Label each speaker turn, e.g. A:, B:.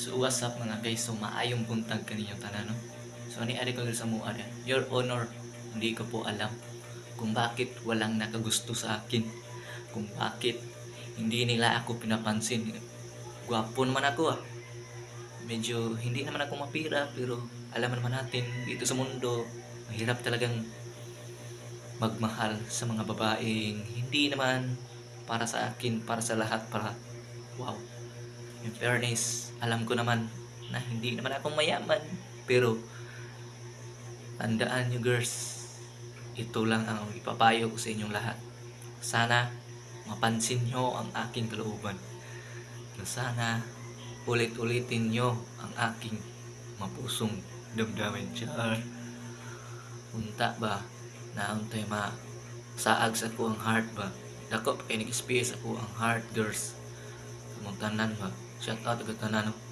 A: So what's up mga guys? So maayong buntag kaninyong tanan no. So ni ari ko sa mo ada. Your honor, hindi ko po alam kung bakit walang nakagusto sa akin. Kung bakit hindi nila ako pinapansin. Gwapo naman ako ah. Medyo hindi naman ako mapira pero alam naman natin dito sa mundo mahirap talagang magmahal sa mga babaeng hindi naman para sa akin, para sa lahat, para wow. In fairness, alam ko naman na hindi naman ako mayaman. Pero, tandaan nyo girls, ito lang ang ipapayo ko sa inyong lahat. Sana, mapansin nyo ang aking kalooban. Na sana, ulit-ulitin nyo ang aking mapusong damdamin. Char. Unta ba? Nauntay ma saag sa ko ang heart ba? Dako pa kay nag-space ako ang heart girls. Mong tanan ba? Shout out agad tanan no.